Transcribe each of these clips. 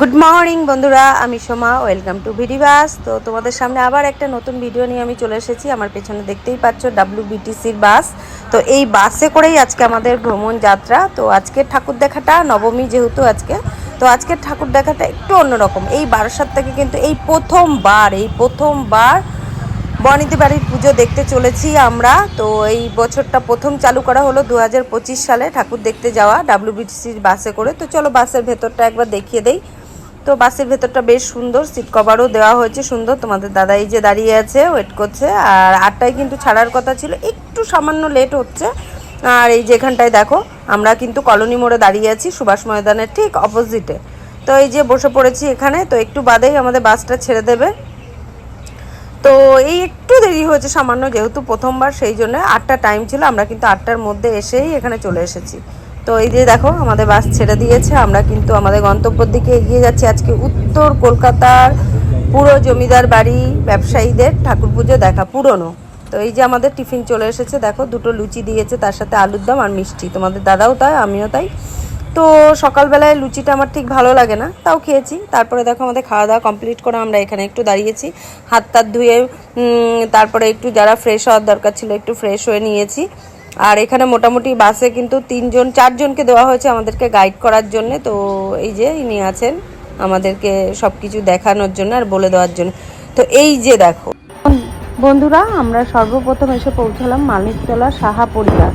Good morning বন্ধুরা। আমি Soma. Welcome to ভিডিবাস তো তোমাদের সামনে আবার একটা নতুন ভিডিও নিয়ে আমি চলে এসেছি। আমার পেছনে দেখতেই পাচ্ছ ডাব্লিউ বিটিসির বাস তো এই বাসে করেই আজকে আমাদের ভ্রমণ যাত্রা। তো আজকের ঠাকুর দেখাটা নবমী যেহেতু আজকে। তো আজকের ঠাকুর দেখাটা একটু অন্যরকম। এই বারাসাত থেকে কিন্তু এই প্রথমবার এই প্রথমবার বনিতে বাড়ির পুজো দেখতে চলেছি আমরা। তো এই বছরটা প্রথম চালু করা হলো দু হাজার পঁচিশ সালে ঠাকুর দেখতে যাওয়া ডাব্লিউবিটিসির বাসে করে। তো চলো বাসের ভেতরটা একবার দেখিয়ে দেই। তো বাসের ভেতরটা বেশ সুন্দর সিট কভারও দেওয়া হয়েছে সুন্দর। তোমাদের দাদা এই যে দাঁড়িয়ে আছে ওয়েট করছে। আর আটটায় কিন্তু ছাড়ার কথা ছিল, একটু সামান্য লেট হচ্ছে। আর এই যেখানটায় দেখো, আমরা কিন্তু কলোনি মোড়ে দাঁড়িয়ে আছি, সুভাষ ময়দানের ঠিক অপোজিটে তো এই যে বসে পড়েছি এখানে, তো একটু বাদেই আমাদের বাসটা ছেড়ে দেবে। তো এই একটু দেরি হয়েছে সামান্য, যেহেতু প্রথমবার, সেই জন্য আটটা টাইম ছিল, আমরা কিন্তু আটটার মধ্যে এসেই এখানে চলে এসেছি। তো এই যে দেখো, আমাদের বাস ছেড়ে দিয়েছে। আমরা কিন্তু আমাদের গন্তব্যের দিকে এগিয়ে যাচ্ছি। আজকে উত্তর কলকাতার পুরো জমিদার বাড়ি ব্যবসায়ীদের ঠাকুর পুজো দেখা পুরনো। তো এই যে আমাদের টিফিন চলে এসেছে। দেখো, দুটো লুচি দিয়েছে, তার সাথে আলুর দম আর মিষ্টি। তোমাদের দাদাও তাই, আমিও তাই। তো সকালবেলায় লুচিটা আমার ঠিক ভালো লাগে না, তাও খেয়েছি। তারপরে দেখো, আমাদের খাওয়া দাওয়া কমপ্লিট করে আমরা এখানে একটু দাঁড়িয়েছি। হাত তাত ধুয়ে তারপরে একটু যারা ফ্রেশ হওয়ার দরকার ছিল, একটু ফ্রেশ হয়ে নিয়েছি। আর এখানে মোটামুটি বাসে কিন্তু তিনজন, চারজনকে দেওয়া হয়েছে আমাদেরকে গাইড করার জন্য। তো এই যে ইনি আছেন আমাদেরকে সব কিছু দেখানোর জন্য আর বলে দেওয়ার জন্য। তো এই যে দেখো। বন্ধুরা, আমরা সর্বপ্রথম এসে পৌঁছালাম মানিকতলা সাহা পরিবার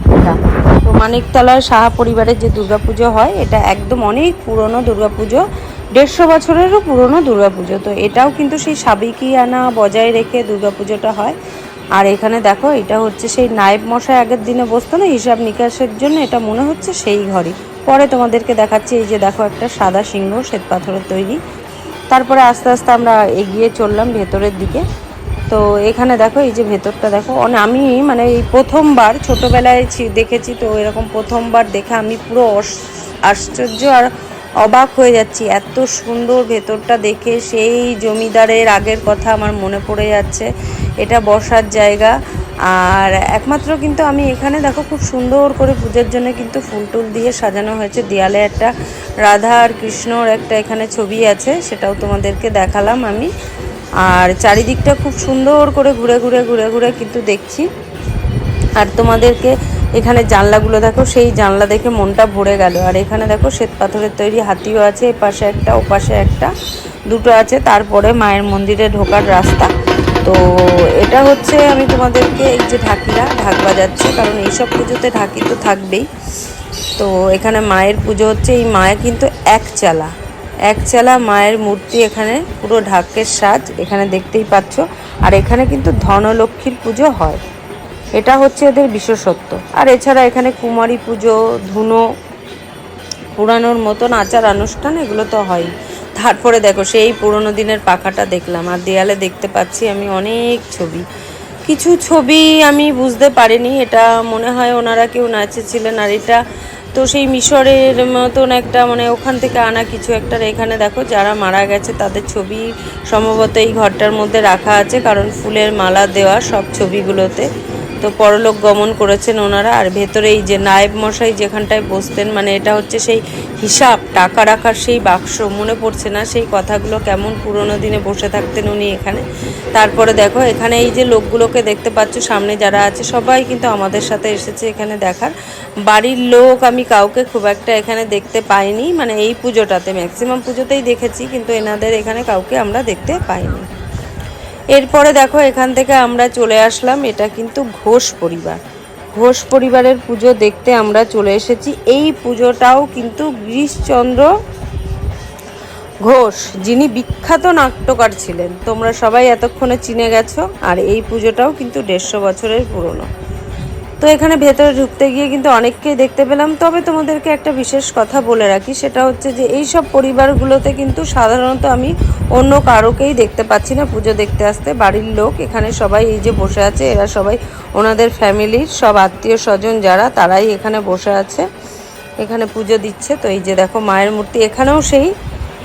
তো মানিকতলার সাহা পরিবারের যে দুর্গাপুজো হয়, এটা একদম অনেক পুরনো দুর্গাপুজো, দেড়শো বছরেরও পুরনো দুর্গাপুজো। তো এটাও কিন্তু সেই সাবেকিয়ানা বজায় রেখে দুর্গাপুজোটা হয়। আর এখানে দেখো, এটা হচ্ছে সেই নায়েব মশাই আগের দিনে বসতো না, হিসাব নিকাশের জন্য এটা মনে হচ্ছে সেই ঘরই। পরে তোমাদেরকে দেখাচ্ছি, এই যে দেখো একটা সাদা সিংহ, শ্বেত পাথরের তৈরি। তারপরে আস্তে আস্তে আমরা এগিয়ে চললাম ভেতরের দিকে। তো এখানে দেখো, এই যে ভেতরটা দেখো আমি মানে এই প্রথমবার, ছোটোবেলায় দেখেছি তো এরকম প্রথমবার দেখে আমি পুরো আশ্চর্য আর অবাক হয়ে যাচ্ছি। এত সুন্দর ভেতরটা দেখে সেই জমিদারের আগের কথা আমার মনে পড়ে যাচ্ছে। এটা বসার জায়গা। আর একমাত্র কিন্তু আমি এখানে, দেখো খুব সুন্দর করে পুজোর জন্য কিন্তু ফুল টুল দিয়ে সাজানো হয়েছে। দেয়ালে একটা রাধা আর কৃষ্ণর একটা এখানে ছবি আছে, সেটাও তোমাদেরকে দেখালাম আমি। আর চারিদিকটা খুব সুন্দর করে ঘুরে ঘুরে ঘুরে ঘুরে কিন্তু দেখছি। আর তোমাদেরকে এখানে জানলাগুলো দেখো, সেই জানলা দেখে মনটা ভরে গেল। আর এখানে দেখো শ্বেত পাথরের তৈরি হাতিও আছে, এ পাশে একটা, ও পাশে একটা, দুটো আছে। তারপরে মায়ের মন্দিরে ঢোকার রাস্তা। তো এটা হচ্ছে আমি তোমাদেরকে, এই যে ঢাকিরা, ঢাক বাজাচ্ছি, কারণ এইসব পুজোতে ঢাকি তো থাকবেই। তো এখানে মায়ের পুজো হচ্ছে, এই মায়ের কিন্তু এক চালা। এক চালা মায়ের মূর্তি এখানে, পুরো ঢাকের সাজ এখানে দেখতেই পাচ্ছ। আর এখানে কিন্তু ধনলক্ষ্মীর পুজো হয়। এটা হচ্ছে এদের বিশেষত্ব। আর এছাড়া এখানে কুমারী পুজো, ধুনো, পুরানোর মতন আচার অনুষ্ঠান এগুলো তো হয়। তারপরে দেখো, সেই পুরোনো দিনের পাখাটা দেখলাম। আর দেয়ালে দেখতে পাচ্ছি আমি অনেক ছবি। কিছু ছবি আমি বুঝতে পারিনি, এটা মনে হয় ওনারা কেউ নাচেছিলেন। আর এটা তো সেই মিশরের মতন একটা মানে ওখান থেকে আনা কিছু একটা। এখানে দেখো, যারা মারা গেছে, তাদের ছবি সম্ভবত এই ঘরটার মধ্যে রাখা আছে। কারণ ফুলের মালা দেওয়া সব ছবিগুলোতে। তো পরলোক গমন করেছেন ওনারা। আর ভেতরে এই যে নায়েব মশাই যেখানটায় বসতেন মানে এটা হচ্ছে সেই হিসাব, টাকা রাখার সেই বাক্স, মনে পড়ছে না সেই কথাগুলো কেমন পুরোনো দিনে বসে থাকতেন উনি এখানে। তারপরে দেখো, এখানে এই যে লোকগুলোকে দেখতে পাচ্ছ, সামনে যারা আছে, সবাই কিন্তু আমাদের সাথে এসেছে এখানে দেখার। বাড়ির লোক আমি কাউকে খুব একটা এখানে দেখতে পাইনি মানে এই পুজোটাতে, ম্যাক্সিমাম পুজোতেই দেখেছি, কিন্তু এনাদের এখানে কাউকে আমরা দেখতে পাইনি। এরপরে দেখো, এখান থেকে আমরা চলে আসলাম। এটা কিন্তু ঘোষ পরিবার। ঘোষ পরিবারের পুজো দেখতে আমরা চলে এসেছি। এই পুজোটাও কিন্তু গিরিশচন্দ্র ঘোষ, যিনি বিখ্যাত নাট্যকার ছিলেন। তোমরা সবাই এতক্ষণে চিনে গেছো। আর এই পুজোটাও কিন্তু দেড়শো বছরের পুরনো। তো এখানে ভেতরে ঢুকতে গিয়ে কিন্তু অনেককেই দেখতে পেলাম। তবে তোমাদেরকে একটা বিশেষ কথা বলে রাখি, সেটা হচ্ছে যে এই সব পরিবারগুলোতে কিন্তু সাধারণত আমি অন্য কারোকেই দেখতে পাচ্ছি না পুজো দেখতে আসতে। বাড়ির লোক, এখানে সবাই এই যে বসে আছে, এরা সবাই ওনাদের ফ্যামিলির সব আত্মীয় স্বজন যারা, তারাই এখানে বসে আছে, এখানে পুজো দিচ্ছে। তো এই যে দেখো মায়ের মূর্তি, এখানেও সেই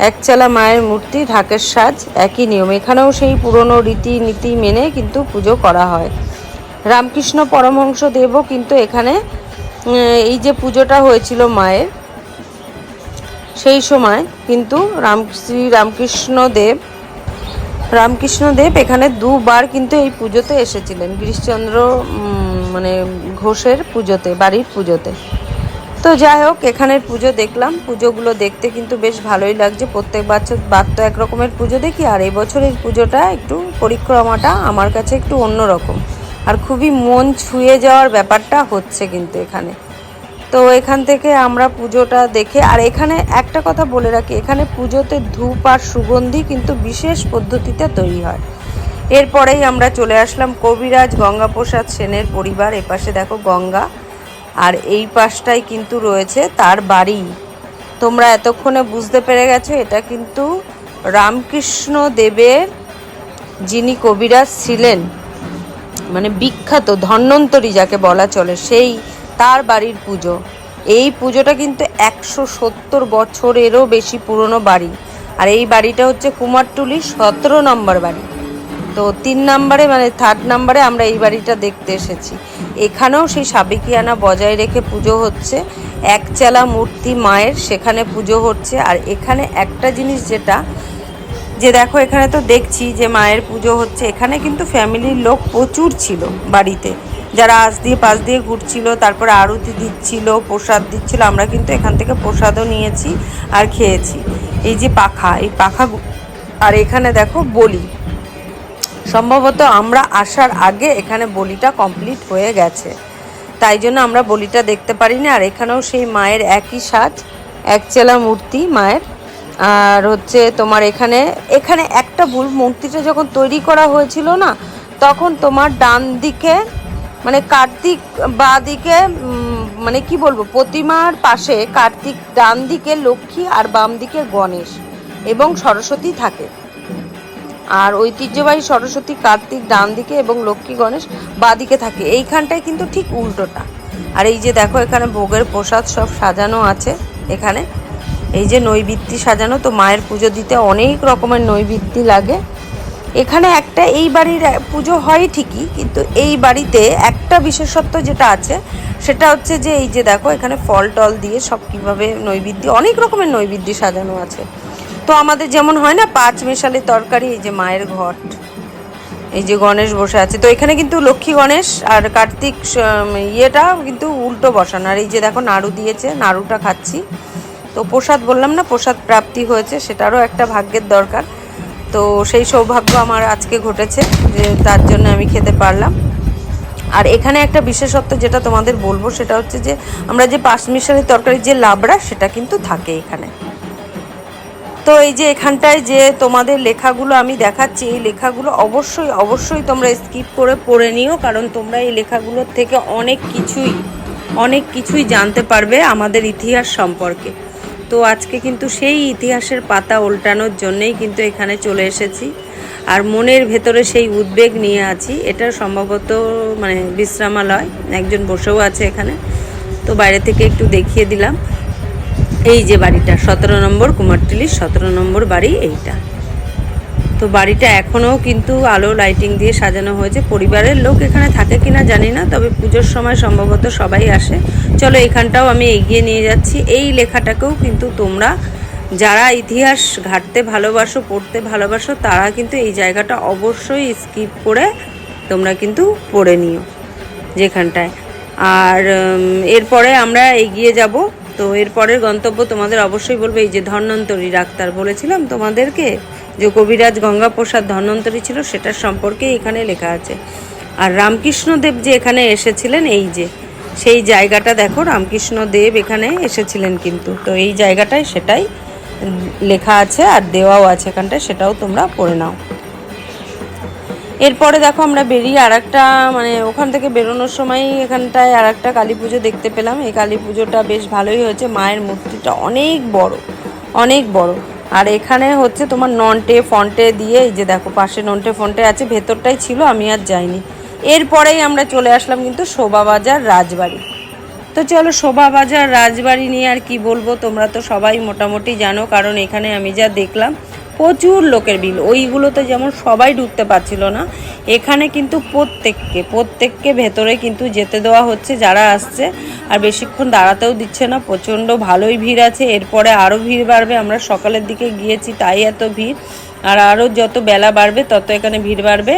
একচালা মায়ের মূর্তি, ঢাকের সাজ, একই নিয়ম। এখানেও সেই পুরনো রীতি নীতি মেনে কিন্তু পুজো করা হয়। রামকৃষ্ণ পরমহংস দেবও কিন্তু এখানে এই যে পুজোটা হয়েছিল মায়ের, সেই সময় কিন্তু রাম, শ্রী রামকৃষ্ণ দেব রামকৃষ্ণ দেব এখানে দুবার কিন্তু এই পুজোতে এসেছিলেন, গিরিশচন্দ্র মানে ঘোষের পুজোতে, বাড়ির পুজোতে। তো যাই হোক, এখানের পুজো দেখলাম, পুজোগুলো দেখতে কিন্তু বেশ ভালোই লাগছে, প্রত্যেক বছর, বার তো এক রকমের পুজো দেখি, আর এই বছরের পুজোটা একটু পরিক্রমাটা আমার কাছে একটু অন্যরকম। আর খুবই মন ছুঁয়ে যাওয়ার ব্যাপারটা হচ্ছে কিন্তু এখানে। তো এখান থেকে আমরা পুজোটা দেখে, আর এখানে একটা কথা বলে রাখি, এখানে পুজোতে ধূপ আর সুগন্ধি কিন্তু বিশেষ পদ্ধতিতে তৈরি হয়। এরপরেই আমরা চলে আসলাম কবিরাজ গঙ্গাপ্রসাদ সেনের পরিবার। এপাশে দেখো গঙ্গা, আর এই পাশটাই কিন্তু রয়েছে তার বাড়ি। তোমরা এতক্ষণে বুঝতে পেরে গেছো, এটা কিন্তু রামকৃষ্ণ দেবের যিনি কবিরাজ ছিলেন। মানে বিখ্যাত ধন্বন্তরী যাকে বলা চলে, সেই তার বাড়ির পুজো। এই পুজোটা কিন্তু একশো সত্তর বছরেরও বেশি পুরনো বাড়ি। আর এই বাড়িটা হচ্ছে কুমারটুলি সতেরো নম্বর বাড়ি। তো তিন নম্বরে মানে থার্ড নম্বরে আমরা এই বাড়িটা দেখতে এসেছি। এখানেও সেই সাবেকিয়ানা বজায় রেখে পুজো হচ্ছে। একচালা মূর্তি মায়ের সেখানে পুজো হচ্ছে। আর এখানে একটা জিনিস যেটা যে দেখো এখানে তো দেখছি যে মায়ের পুজো হচ্ছে। এখানে কিন্তু ফ্যামিলির লোক প্রচুর ছিল বাড়িতে। যারা আজ দিয়ে পাশ দিয়ে ঘুরছিল, তারপরে আরতি দিচ্ছিল, প্রসাদ দিচ্ছিল, আমরা কিন্তু এখান থেকে প্রসাদও নিয়েছি আর খেয়েছি। এই যে পাখা, এই পাখা আর এখানে দেখো বলি। সম্ভবত আমরা আসার আগে এখানে বলিটা কমপ্লিট হয়ে গেছে। তাই জন্য আমরা বলিটা দেখতে পারিনি, আর এখানেও সেই মায়ের একই সাজ, একচেলা মূর্তি মায়ের। আর হচ্ছে তোমার এখানে এখানে একটা ভুল মূর্তিটা যখন তৈরি করা হয়েছিল না, তখন তোমার ডান দিকে মানে কার্তিক বা দিকে মানে কি বলব, প্রতিমার পাশে কার্তিক ডান দিকে লক্ষ্মী আর বাম দিকে গণেশ এবং সরস্বতী থাকে। আর ঐতিহ্যবাহী সরস্বতী কার্তিক ডান দিকে এবং লক্ষ্মী গণেশ বাদিকে থাকে। এইখানটায় কিন্তু ঠিক উল্টোটা। আর এই যে দেখো, এখানে ভোগের প্রসাদ সব সাজানো আছে এখানে। এই যে নৈবিত্তি সাজানো, তো মায়ের পুজো দিতে অনেক রকমের নৈবিত্তি লাগে। এখানে একটা এই বাড়ির পুজো হয় ঠিকই, কিন্তু এই বাড়িতে একটা বিশেষত্ব যেটা আছে, সেটা হচ্ছে যে এই যে দেখো, এখানে ফল টল দিয়ে সব কীভাবে নৈবেদ্য, অনেক রকমের নৈবেদ্য সাজানো আছে। তো আমাদের যেমন হয় না, পাঁচ মেশালি তরকারি, এই যে মায়ের ঘট, এই যে গণেশ বসে আছে। তো এখানে কিন্তু লক্ষ্মী গণেশ আর কার্তিক ইয়েটা কিন্তু উল্টো বসানো। আর এই যে দেখো, নাড়ু দিয়েছে, নাড়ুটা খাচ্ছি। তো প্রসাদ বললাম না, প্রসাদ প্রাপ্তি হয়েছে, সেটারও একটা ভাগ্যের দরকার। তো সেই সৌভাগ্য আমার আজকে ঘটেছে, যে তার জন্য আমি খেতে পারলাম। আর এখানে একটা বিশেষত্ব যেটা তোমাদের বলব, সেটা হচ্ছে যে আমরা যে পাঁচ মিশালি তরকারির যে লাবড়া, সেটা কিন্তু থাকে এখানে। তো এই যে এখানটায় যে তোমাদের লেখাগুলো আমি দেখাচ্ছি, এই লেখাগুলো অবশ্যই অবশ্যই তোমরা স্কিপ করে পড়ে নিও, কারণ তোমরা এই লেখাগুলোর থেকে অনেক কিছুই অনেক কিছুই জানতে পারবে আমাদের ইতিহাস সম্পর্কে। তো আজকে কিন্তু সেই ইতিহাসের পাতা উল্টানোর জন্যেই কিন্তু এখানে চলে এসেছি। আর মনের ভেতরে সেই উদ্বেগ নিয়ে আছি, এটা সম্ভবত মানে বিশ্রামালয়, একজন বসেও আছে এখানে। তো বাইরে থেকে একটু দেখিয়ে দিলাম। এই যে বাড়িটা, সতেরো নম্বর কুমারটুলির সতেরো নম্বর বাড়ি এইটা। তো বাড়িটা এখনও কিন্তু আলো লাইটিং দিয়ে সাজানো হয়েছে। পরিবারের লোক এখানে থাকে কিনা জানি না, তবে পুজোর সময় সম্ভবত সবাই আসে। চলো এখানটাও আমি এগিয়ে নিয়ে যাচ্ছি। এই লেখাটাকেও কিন্তু তোমরা যারা ইতিহাস ঘাটতে ভালোবাসো, পড়তে ভালোবাসো, তারা কিন্তু এই জায়গাটা অবশ্যই স্কিপ করে তোমরা কিন্তু পড়ে নিও যেখানটায়। আর এরপরে আমরা এগিয়ে যাব। তো এরপরের গন্তব্য তোমাদের অবশ্যই বলব, এই যে ধন্বন্তরী ডাক্তার বলেছিলাম তোমাদেরকে? যে কবিরাজ গঙ্গাপ্রসাদ ধন্বন্তরী ছিল, সেটার সম্পর্কে এখানে লেখা আছে। আর রামকৃষ্ণ দেব যে এখানে এসেছিলেন, এই যে, সেই জায়গাটা দেখো রামকৃষ্ণ দেব এখানে এসেছিলেন কিন্তু। তো এই জায়গাটায় সেটাই লেখা আছে আর দেওয়াও আছে এখানটায়, সেটাও তোমরা পড়ে নাও। এরপরে দেখো আমরা বেরিয়ে আর একটা মানে ওখান থেকে বেরোনোর সময় এখানটায় আর একটা কালী পুজো দেখতে পেলাম। এই কালী পুজোটা বেশ ভালোই হয়েছে। মায়ের মূর্তিটা অনেক বড় অনেক বড়। আর এখানে হচ্ছে তোমার ননটে, ফন্টে দিয়ে এই যে দেখো, পাশে ননটে, ফন্টে আছে, ভেতরটাই ছিল, আমি আর যাইনি। এরপরেই আমরা চলে আসলাম কিন্তু শোভাবাজার রাজবাড়ি। তো চলো শোভাবাজার রাজবাড়ি নিয়ে আর কি বলব, তোমরা তো সবাই মোটামুটি জানো, কারণ এখানে আমি যা দেখলাম প্রচুর লোকের ভিড়। ওইগুলোতে যেমন সবাই ঢুকতে পারছিল না, এখানে কিন্তু প্রত্যেককে প্রত্যেককে ভেতরে কিন্তু যেতে দেওয়া হচ্ছে, যারা আসছে। আর বেশিক্ষণ দাঁড়াতেও দিচ্ছে না, প্রচণ্ড ভালোই ভিড় আছে। এরপরে আরও ভিড় বাড়বে, আমরা সকালের দিকে গিয়েছি, তাই এত ভিড়। আর আরও যত বেলা বাড়বে, তত এখানে ভিড় বাড়বে।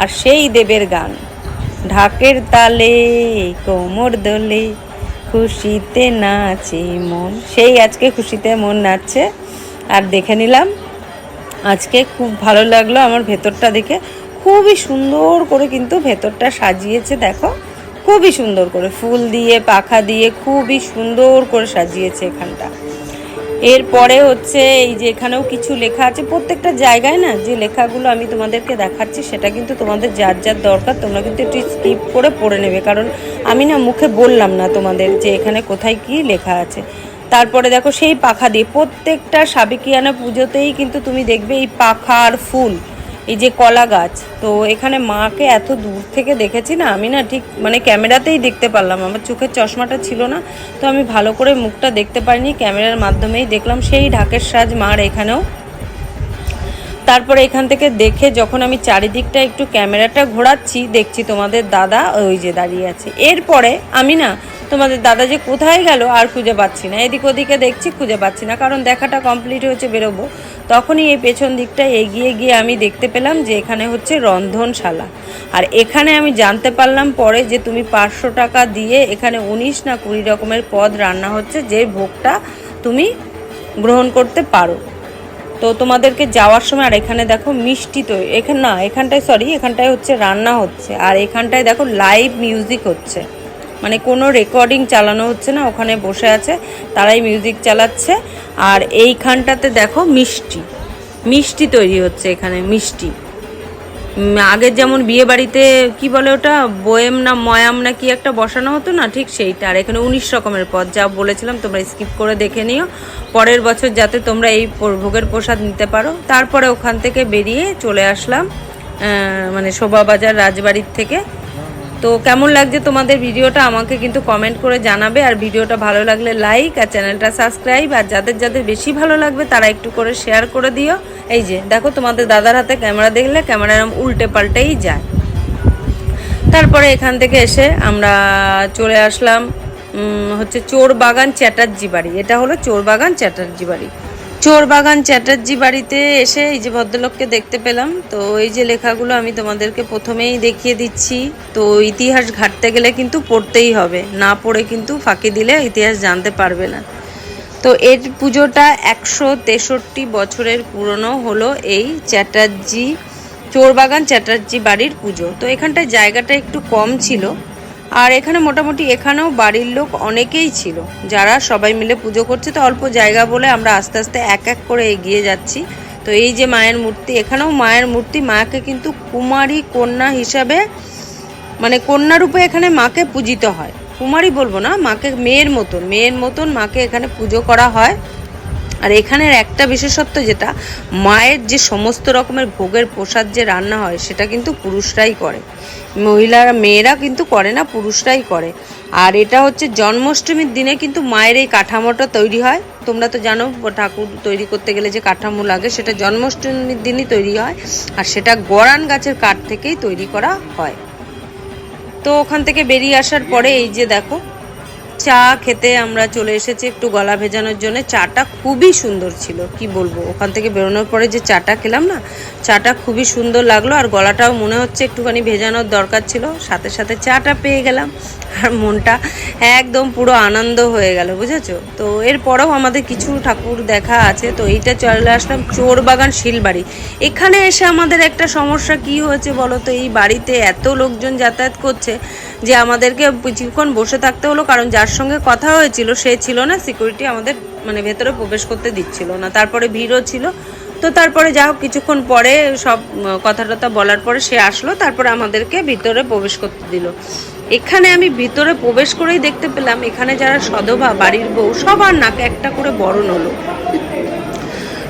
আর সেই দেবের গান, ঢাকের তালে, কোমর দোলে, খুশিতে নাচে মন। সেই আজকে খুশিতে মন নাচছে। আর দেখে নিলাম আজকে খুব ভালো লাগল আমার ভেতরটা দেখে। খুবই সুন্দর করে কিন্তু ভেতরটা সাজিয়েছে, দেখো। খুবই সুন্দর করে ফুল দিয়ে, পাখা দিয়ে খুবই সুন্দর করে সাজিয়েছে এখানটা। এরপরে হচ্ছে এই যে এখানেও কিছু লেখা আছে, প্রত্যেকটা জায়গায় না যে লেখাগুলো আমি তোমাদেরকে দেখাচ্ছি, সেটা কিন্তু তোমাদের যার যার দরকার, তোমরা কিন্তু একটু স্কিপ করে পড়ে নেবে। কারণ আমি না মুখে বললাম না তোমাদের যে এখানে কোথায় কি লেখা আছে। তারপরে দেখো সেই পাখা দিয়ে প্রত্যেকটা সাবেকিয়ানা পুজোতেই কিন্তু তুমি দেখবে এই পাখা আর ফুল, এই যে কলা গাছ। তো এখানে মাকে এত দূর থেকে দেখেছি না, আমি না ঠিক মানে ক্যামেরাতেই দেখতে পারলাম, আমার চোখের চশমাটা ছিল না, তো আমি ভালো করে মুখটা দেখতে পারিনি, ক্যামেরার মাধ্যমেই দেখলাম সেই ঢাকের সাজ মার এখানেও। তারপরে এখান থেকে দেখে যখন আমি চারিদিকটা একটু ক্যামেরাটা ঘোরাচ্ছি, দেখছি তোমাদের দাদা ওই যে দাঁড়িয়ে আছে। এরপরে আমি না, তোমাদের দাদা যে কোথায় গেল আর খুঁজে পাচ্ছি না। এদিক ওদিকে দেখছি, খুঁজে পাচ্ছি না। কারণ দেখাটা কমপ্লিট হয়েছে বেরোবো। তখনই এই পেছন দিকটা এগিয়ে গিয়ে আমি দেখতে পেলাম যে এখানে হচ্ছে রন্ধনশালা। আর এখানে আমি জানতে পারলাম পরে যে তুমি পাঁচশো টাকা দিয়ে এখানে উনিশ না কুড়ি রকমের পদ রান্না হচ্ছে, যে ভোগটা তুমি গ্রহণ করতে পারো। তো তোমাদেরকে যাওয়ার সময়, আর এখানে দেখো মিষ্টি তো, এখানে, না, এখানটায় সরি এখানটায় হচ্ছে রান্না হচ্ছে, আর এখানটায় দেখো লাইভ মিউজিক হচ্ছে। মানে কোনো রেকর্ডিং চালানো হচ্ছে না, ওখানে বসে আছে, তারাই মিউজিক চালাচ্ছে, আর এইখানটাতে দেখো মিষ্টি। মিষ্টি তৈরি হচ্ছে এখানে, মিষ্টি। আগের যেমন বিয়ে বাড়িতে কি বলে ওটা, বয়েম না ময়াম না কি একটা বসানো হতো না, ঠিক সেইটা। আর এখানে উনিশ রকমের পদ, যা বলেছিলাম তোমরা স্কিপ করে দেখে নিও। পরের বছর যাতে তোমরা এই ভোগের প্রসাদ নিতে পারো। তারপরে ওখান থেকে বেরিয়ে চলে আসলাম মানে শোভাবাজার রাজবাড়ির থেকে। তো কেমন লাগছে তোমাদের ভিডিওটা আমাকে কিন্তু কমেন্ট করে জানাবে। আর ভিডিওটা ভালো লাগলে লাইক আর চ্যানেলটা সাবস্ক্রাইব আর যাদের যাদের বেশি ভালো লাগবে তারা একটু করে শেয়ার করে দিও। এই যে, দেখো তোমাদের দাদার হাতে ক্যামেরা দেখলে ক্যামেরা এরম উল্টে পাল্টেই যায়। তারপরে এখান থেকে এসে আমরা চলে আসলাম হচ্ছে চোর বাগান চ্যাটার্জি বাড়ি। এটা হলো চোর বাগান চ্যাটার্জি বাড়ি। চোর বাগান চ্যাটার্জি বাড়িতে এসে এই যে ভদ্রলোককে দেখতে পেলাম। তো এই যে লেখাগুলো আমি তোমাদেরকে প্রথমেই দেখিয়ে দিচ্ছি। তো ইতিহাস ঘাটতে গেলে কিন্তু পড়তেই হবে, না পড়ে কিন্তু ফাঁকি দিলে ইতিহাস জানতে পারবে না। তো এর পুজোটা একশো তেষট্টি বছরের পুরনো হলো এই চ্যাটার্জি, চোরবাগান চ্যাটার্জি বাড়ির পুজো। তো এখানটায় জায়গাটা একটু কম ছিল। আর এখানে মোটামুটি এখানেও বাড়ির লোক অনেকেই ছিল। যারা সবাই মিলে পুজো করছে, তো অল্প জায়গা বলে আমরা আস্তে আস্তে এক এক করে এগিয়ে যাচ্ছি। তো এই যে মায়ের মূর্তি, এখানেও মায়ের মূর্তি মাকে কিন্তু কুমারী কন্যা হিসাবে মানে কন্যা রূপে এখানে মাকে পূজিত হয়। কুমারী বলব না, মাকে মেয়ের মতন মেয়ের মতন মাকে এখানে পুজো করা হয়। আর এখানের একটা বিশেষত্ব যেটা, মায়ের যে সমস্ত রকমের ভোগের প্রসাদ যে রান্না হয়, সেটা কিন্তু পুরুষরাই করে। মহিলারা, মেয়েরা কিন্তু করে না, পুরুষরাই করে। আর এটা হচ্ছে জন্মাষ্টমীর দিনে কিন্তু মায়ের এই কাঠামোটা তৈরি হয়। তোমরা তো জানো, ঠাকুর তৈরি করতে গেলে যে কাঠামো লাগে, সেটা জন্মাষ্টমীর দিনই তৈরি হয়। আর সেটা গড়ান গাছের কাঠ থেকেই তৈরি করা হয়। তো ওখান থেকে বেরিয়ে আসার পরে এই যে দেখো চা খেতে আমরা চলে এসেছি একটু গলা ভেজানোর জন্য। চাটা খুবই সুন্দর ছিল, কি বলব? ওখান থেকে বেরোনোর পরে যে চাটা খেলাম না, চাটা খুবই সুন্দর লাগল আর গলাটাও মনে হচ্ছে একটুখানি ভেজানোর দরকার ছিল। সাথে সাথে চাটা পেয়ে গেলাম আর মনটা একদম পুরো আনন্দ হয়ে গেল, বুঝেছ? তো এরপরেও আমাদের কিছু ঠাকুর দেখা আছে, তো এইটা চলে আসলাম চোর বাগান শিলবাড়ি। এখানে এসে আমাদের একটা সমস্যা কি হয়েছে বলো তো? এই বাড়িতে এত লোকজন যাতায়াত করছে যে আমাদেরকে কিছুক্ষণ বসে থাকতে হলো, কারণ যার সঙ্গে কথা হয়েছিল, সে ছিল না সিকিউরিটি আমাদের মানে ভেতরে প্রবেশ করতে দিচ্ছিল না। তারপরে ভিড়ও ছিল। তো তারপরে যা হোক, কিছুক্ষণ পরে সব কথা টথা বলার পরে সে আসলো, তারপরে আমাদেরকে ভিতরে প্রবেশ করতে দিল। এখানে আমি ভিতরে প্রবেশ করেই দেখতে পেলাম, এখানে যারা সধবা বাড়ির বউ, সবার নাকে একটা করে বড় নলো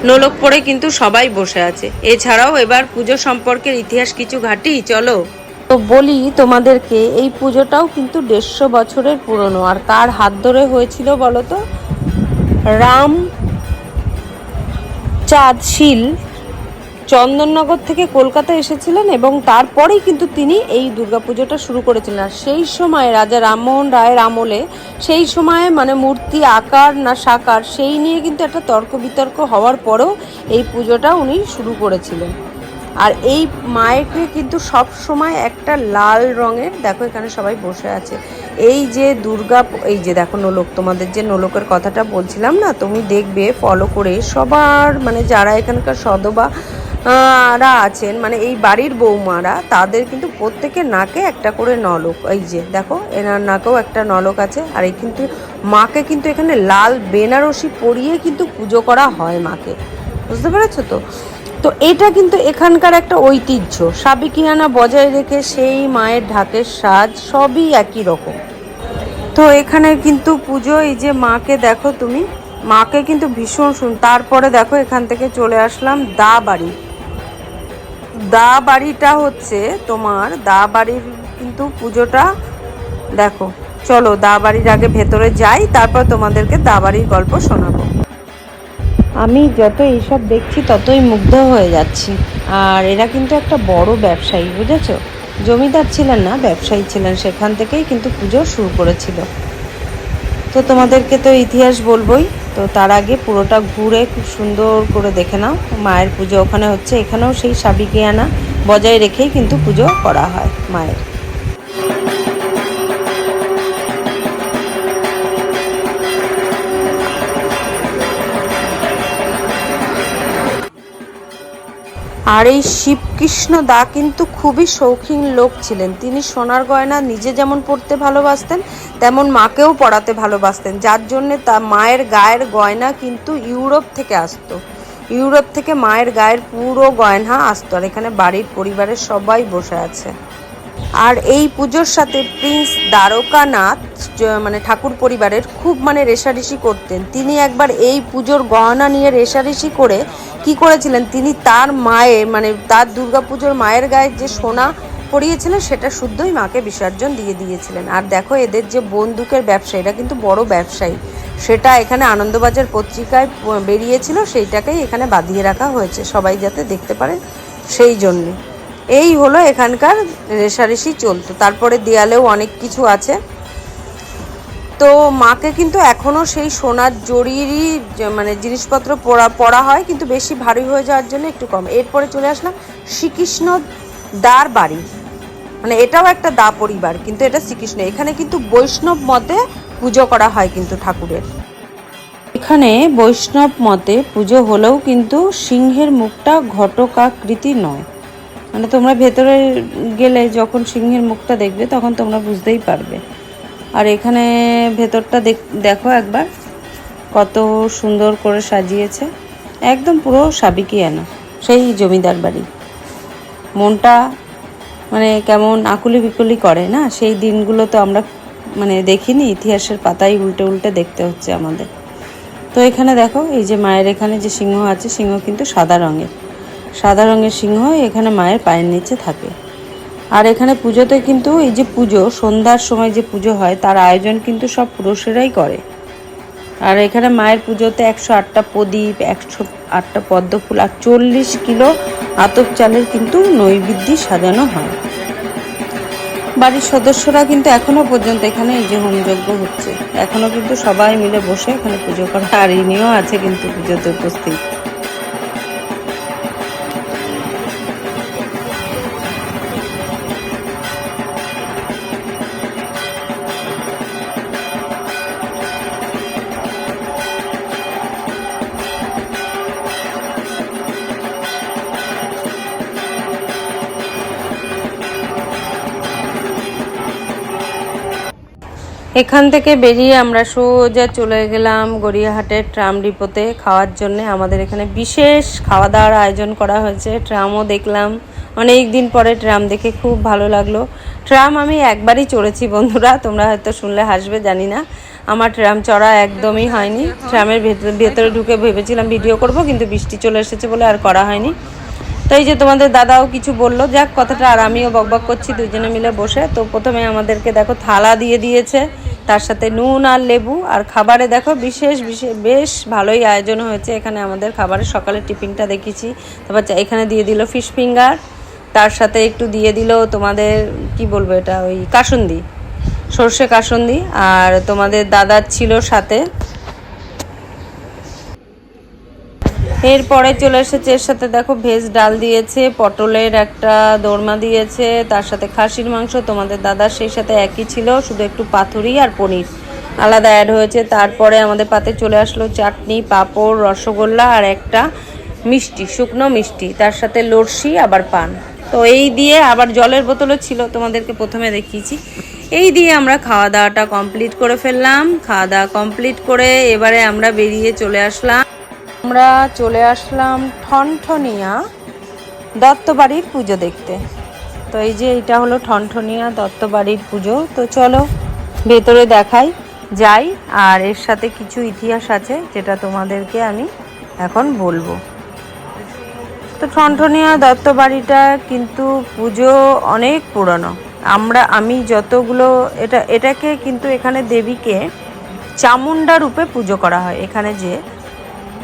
নোলক পরে কিন্তু সবাই বসে আছে। এছাড়াও এবার পুজো সম্পর্কের ইতিহাস কিছু ঘাটি, চলো। তো বলি তোমাদেরকে, এই পুজোটাও কিন্তু দেড়শো বছরের পুরনো। আর কার হাত ধরে হয়েছিল বলো তো? রাম চাঁদ শীল চন্দননগর থেকে কলকাতা এসেছিলেন এবং তারপরেই কিন্তু তিনি এই দুর্গাপুজোটা শুরু করেছিলেন। আর সেই সময় রাজা রামমোহন রায়ের আমলে, সেই সময়ে মানে মূর্তি আকার না সাকার, সেই নিয়ে কিন্তু একটা তর্ক বিতর্ক হওয়ার পরেও এই পুজোটা উনি শুরু করেছিলেন। আর এই মায়েরকে কিন্তু সব সময় একটা লাল রঙের, দেখো এখানে সবাই বসে আছে। এই যে দুর্গা এই যে দেখো নোলক, তোমাদের যে নোলকের কথাটা বলছিলাম না, তুমি দেখবে ফলো করে সবার মানে যারা এখানকার সদবা রা আছেন মানে এই বাড়ির বৌমারা, তাদের কিন্তু প্রত্যেকের নাকে একটা করে নলক। এই যে দেখো, এনার নাকেও একটা নলক আছে, আর এই কিন্তু মাকে কিন্তু এখানে লাল বেনারসি পরিয়ে কিন্তু পুজো করা হয় মাকে। বুঝতে পেরেছ তো? তো এটা কিন্তু এখানকার একটা ঐতিহ্য। সাবিকিয়ানা বজায় রেখে সেই মায়ের ঢাকের সাজ সবই একই রকম। তো এখানে কিন্তু পুজো, এই যে মাকে দেখো তুমি, মাকে কিন্তু ভীষণ শুন তারপরে দেখো এখান থেকে চলে আসলাম দা বাড়ি। দা বাড়িটা হচ্ছে তোমার, দা বাড়ির কিন্তু পুজোটা, দেখো, চলো দা বাড়ির আগে ভেতরে যাই, তারপর তোমাদেরকে দা বাড়ির গল্প শোনাবো। আমি যত এইসব দেখছি, ততই মুগ্ধ হয়ে যাচ্ছি। আর এরা কিন্তু একটা বড় ব্যবসায়ী, বুঝেছ? জমিদার ছিলেন না, ব্যবসায়ী ছিলেন সেখান থেকেই কিন্তু পুজো শুরু করেছিল। তো তোমাদেরকে তো ইতিহাস বলবোই, তো তার আগে পুরোটা ঘুরে খুব সুন্দর করে দেখে নাও। মায়ের পুজো ওখানে হচ্ছে, এখানেও সেই সাবিকে সাবিকিয়ানা বজায় রেখেই কিন্তু পুজো করা হয় মায়ের। আর এই শিবকৃষ্ণ দা কিন্তু খুবই শৌখিন লোক ছিলেন। তিনি সোনার গয়না নিজে যেমন পড়তে ভালোবাসতেন, তেমন মাকেও পড়াতে ভালোবাসতেন। যার জন্যে তা মায়ের গায়ের গয়না কিন্তু ইউরোপ থেকে আসতো। ইউরোপ থেকে মায়ের গায়ের পুরো গয়না আসতো। আর এখানে বাড়ির পরিবারের সবাই বসে আছে। আর এই পুজোর সাথে প্রিন্স দ্বারকানাথ মানে ঠাকুর পরিবারের খুব মানে রেশারেশি করতেন। তিনি একবার এই পুজোর গহনা নিয়ে রেশারেশি করে কি করেছিলেন? তিনি তার মায়ের মানে তার দুর্গা পুজোর মায়ের গায়ে যে সোনা পরিয়েছিলেন সেটা শুদ্ধই মাকে বিসর্জন দিয়ে দিয়েছিলেন। আর দেখো, এদের যে বন্দুকের ব্যবসা, এটা কিন্তু বড় ব্যবসায়ী। সেটা এখানে আনন্দবাজার পত্রিকায় বেরিয়েছিল, সেইটাকেই এখানে বাঁধিয়ে রাখা হয়েছে। সবাই যাতে দেখতে পারে সেই জন্যে। এই হলো এখানকার রেশারেশি চলতো। তারপরে দেয়ালেও অনেক কিছু আছে। তো মাকে কিন্তু এখনও সেই সোনার জরিরই মানে জিনিসপত্র পরা পরা হয়, কিন্তু বেশি ভারী হয়ে যাওয়ার জন্য একটু কম। এরপরে চলে আসলাম শ্রীকৃষ্ণ দার বাড়ি। মানে এটাও একটা দা পরিবার, কিন্তু এটা শ্রীকৃষ্ণ। এখানে কিন্তু বৈষ্ণব মতে পুজো করা হয় কিন্তু ঠাকুরের। এখানে বৈষ্ণব মতে পুজো হলেও কিন্তু সিংহের মুখটা ঘটকাকৃতি নয়। মানে তোমরা ভেতরে গেলে যখন সিংহের মুখটা দেখবে, তখন তোমরা বুঝতেই পারবে। আর এখানে ভেতরটা দেখ- একবার, কত সুন্দর করে সাজিয়েছে। একদম পুরো সাবিকিয়ানা সেই জমিদার বাড়ি। মনটা মানে কেমন আকুলি বিকুলি করে না? সেই দিনগুলো তো আমরা মানে দেখিনি, ইতিহাসের পাতায় উল্টে উল্টে দেখতে হচ্ছে আমাদের। তো এখানে দেখো, এই যে মায়ের এখানে যে সিংহ আছে, সিংহ কিন্তু সাদা রঙের। সাদা রঙের সিংহ এখানে মায়ের পায়ের নিচে থাকে। আর এখানে পুজোতে কিন্তু এই যে পুজো, সন্ধ্যার সময় যে পুজো হয়, তার আয়োজন কিন্তু সব পুরুষেরাই করে। আর এখানে মায়ের পুজোতে একশো আটটা প্রদীপ, একশো আটটা পদ্ম ফুল আর চল্লিশ কিলো আতপ চালের কিন্তু নৈবেদ্য সাজানো হয়। বাড়ির সদস্যরা কিন্তু এখনও পর্যন্ত এখানে এই যে হোমযজ্ঞ হচ্ছে। এখনও কিন্তু সবাই মিলে বসে এখানে পুজো করে, আর ইনিও আছে কিন্তু পুজোতে উপস্থিত। এখান থেকে বেরিয়ে আমরা সোজা চলে গেলাম গড়িয়াহাটের ট্রাম ডিপোতে খাওয়ার জন্য। আমাদের এখানে বিশেষ খাওয়া দাওয়ার আয়োজন করা হয়েছে। ট্রামও দেখলাম। অনেক দিন পরে ট্রাম দেখে খুব ভালো লাগল। ট্রাম আমি একবারই চড়েছি বন্ধুরা, তোমরা হয়তো শুনলে হাসবে, জানি না। আমার ট্রাম চড়া একদমই হয়নি। ট্রামের ভেতরে ভেতরে ঢুকে ভেবেছিলাম ভিডিও করব, কিন্তু বৃষ্টি চলে এসেছে বলে আর করা হয়নি। তো এই যে তোমাদের দাদাও কিছু বলল, যাক কথাটা আর আমিও বকবক করছি, দুজনে মিলে বসে। তো প্রথমে আমাদেরকে দেখো থালা দিয়ে দিয়েছে, তার সাথে নুন আর লেবু। আর খাবারে দেখো বিশেষ বিশেষ, বেশ ভালোই আয়োজন হয়েছে এখানে আমাদের খাবারের। সকালের টিফিনটা দেখেছি। তারপর এখানে দিয়ে দিল ফিশ ফিঙ্গার, তার সাথে একটু দিয়ে দিল তোমাদের, কি বলব এটা, ওই কাসুন্দি, সর্ষে কাসুন্দি। আর তোমাদের দাদার ছিল সাথে। এরপরে চলে এসেছে, এর সাথে দেখো ভেজ ডাল দিয়েছে, পটলের একটা দোরমা দিয়েছে, তার সাথে খাসির মাংস, তোমাদের দাদার সেই সাথে একই ছিল, শুধু একটু পাথুরি আর পনির। আলাদা অ্যাড হয়েছে, তারপরে আমাদের পাতে চলে আসলো চাটনি, পাঁপড়, রসগোল্লা আর একটা মিষ্টি, শুকনো মিষ্টি, তার সাথে লস্যি আবার পান। তো এই দিয়ে আবার জলের বোতলও ছিল, তোমাদেরকে প্রথমে দেখিয়েছি। এই দিয়ে আমরা খাওয়া দাওয়াটা কমপ্লিট করে ফেললাম, খাওয়া দাওয়া কমপ্লিট করে এবারে আমরা বেরিয়ে চলে আসলাম। আমরা চলে আসলাম ঠনঠনিয়া দত্তবাড়ির পুজো দেখতে। তো এই যে এটা হলো ঠনঠনিয়া দত্তবাড়ির পুজো। তো চলো ভেতরে দেখাই, যাই, আর এর সাথে কিছু ইতিহাস আছে যেটা তোমাদেরকে আমি এখন বলব। তো ঠনঠনিয়া দত্তবাড়িটা কিন্তু পুজো অনেক পুরনো। আমরা, আমি যতগুলো, এটা, এটাকে কিন্তু এখানে দেবীকে চামুন্ডা রূপে পুজো করা হয়। এখানে যে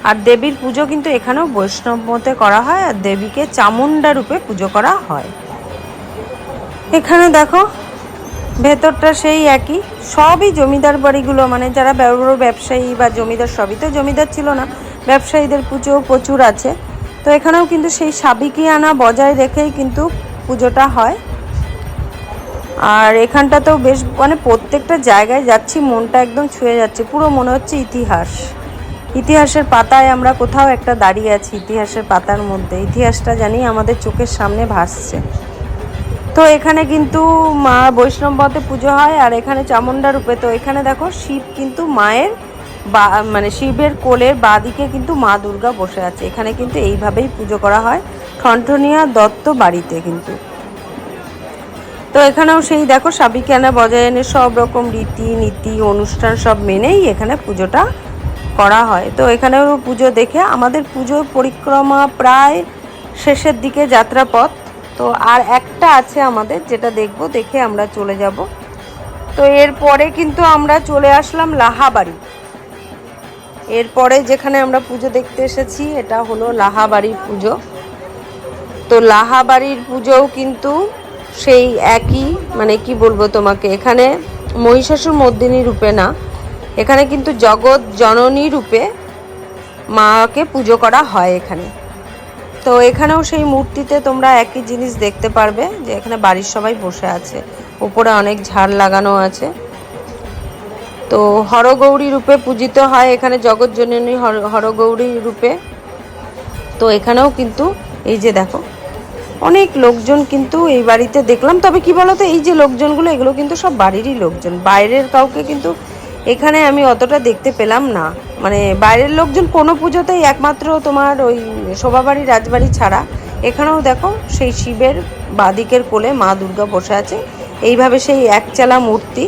আর দেবীর পুজো কিন্তু এখানেও বৈষ্ণব মতে করা হয়, আর দেবীকে চামুন্ডা রূপে পুজো করা হয়। এখানে দেখো, ভেতরটা সেই একই। সবই জমিদার বাড়িগুলো মানে যারা বড় বড় ব্যবসায়ী বা জমিদার, সবই তো জমিদার ছিল না, ব্যবসায়ীদের পুজো প্রচুর আছে। তো এখানেও কিন্তু সেই সাবিকি আনা বজায় রেখেই কিন্তু পুজোটা হয়। আর এখানটাতেও বেশ মানে প্রত্যেকটা জায়গায় যাচ্ছি, মনটা একদম ছুঁয়ে যাচ্ছে, পুরো মনে হচ্ছে ইতিহাস। ইতিহাসের পাতায় আমরা কোথাও একটা দাঁড়িয়ে আছি ইতিহাসের পাতার মধ্যে। ইতিহাসটা জানি আমাদের চোখের সামনে ভাসছে। তো এখানে কিন্তু মা বৈষ্ণব মতে পুজো হয় আর এখানে চামুন্ডা রূপে। তো এখানে দেখো শিব কিন্তু মায়ের বা মানে শিবের কোলের বাদিকে কিন্তু মা দুর্গা বসে আছে। এখানে কিন্তু এইভাবেই পুজো করা হয়। ঠনঠনিয়া দত্ত বাড়িতে কিন্তু। তো এখানেও সেই দেখো সাবিকানা বজায় এনে সব রকম রীতি নীতি অনুষ্ঠান সব মেনেই এখানে পুজোটা করা হয়। তো এখানেও পুজো দেখে আমাদের পুজোর পরিক্রমা প্রায় শেষের দিকে যাত্রাপথ। তো আর একটা আছে আমাদের যেটা দেখব, দেখে আমরা চলে যাব। তো এরপরে কিন্তু আমরা চলে আসলাম লাহাবাড়ি। এরপরে যেখানে আমরা পুজো দেখতে এসেছি, এটা হলো লাহাবাড়ির পুজো। তো লাহাবাড়ির পুজোও কিন্তু সেই একই মানে কি বলব তোমাকে, এখানে মহিষাসুর মর্দিনী রূপে না এখানে কিন্তু জগৎ জননী রূপে মাকে পুজো করা হয় এখানে। তো এখানেও সেই মূর্তিতে তোমরা একই জিনিস দেখতে পারবে যে এখানে বাড়ির সবাই বসে আছে। উপরে অনেক ঝাড় লাগানো আছে। তো হরগৌরী রূপে পূজিত হয় এখানে জগৎজননী হর- হরগৌরী রূপে। তো এখানেও কিন্তু এই যে দেখো, অনেক লোকজন কিন্তু এই বাড়িতে দেখলাম। তবে কি বলতো, এই যে লোকজনগুলো, এগুলো কিন্তু সব বাড়িরই লোকজন। বাইরের কাউকে কিন্তু এখানে আমি অতটা দেখতে পেলাম না। মানে বাইরের লোকজন কোনো পুজোতেই একমাত্র তোমার ওই শোভাবাড়ি, রাজবাড়ি ছাড়া। এখানেও দেখো সেই শিবের বাদিকের কোলে মা দুর্গা বসে আছে। এইভাবে সেই একচালা মূর্তি।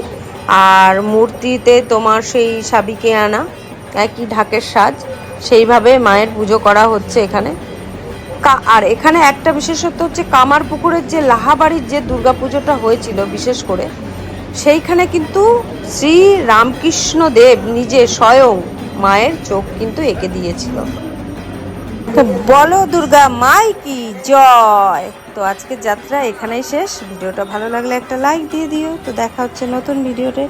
আর মূর্তিতে তোমার সেই সাবিকে আনা, একই ঢাকের সাজ, সেইভাবে মায়ের পুজো করা হচ্ছে এখানে। আর এখানে একটা বিশেষত্ব হচ্ছে কামার পুকুরের যে লাহাবাড়ির যে দুর্গাপুজোটা হয়েছিল বিশেষ করে সেইখানে কিন্তু শ্রী রামকৃষ্ণ দেব নিজে স্বয়ং মায়ের চোখ কিন্তু এঁকে দিয়েছিল। বলো দুর্গা মাই কি জয়। তো আজকের যাত্রা এখানেই শেষ। ভিডিওটা ভালো লাগলে একটা লাইক দিয়ে দিও। তো দেখা হচ্ছে নতুন ভিডিওতে।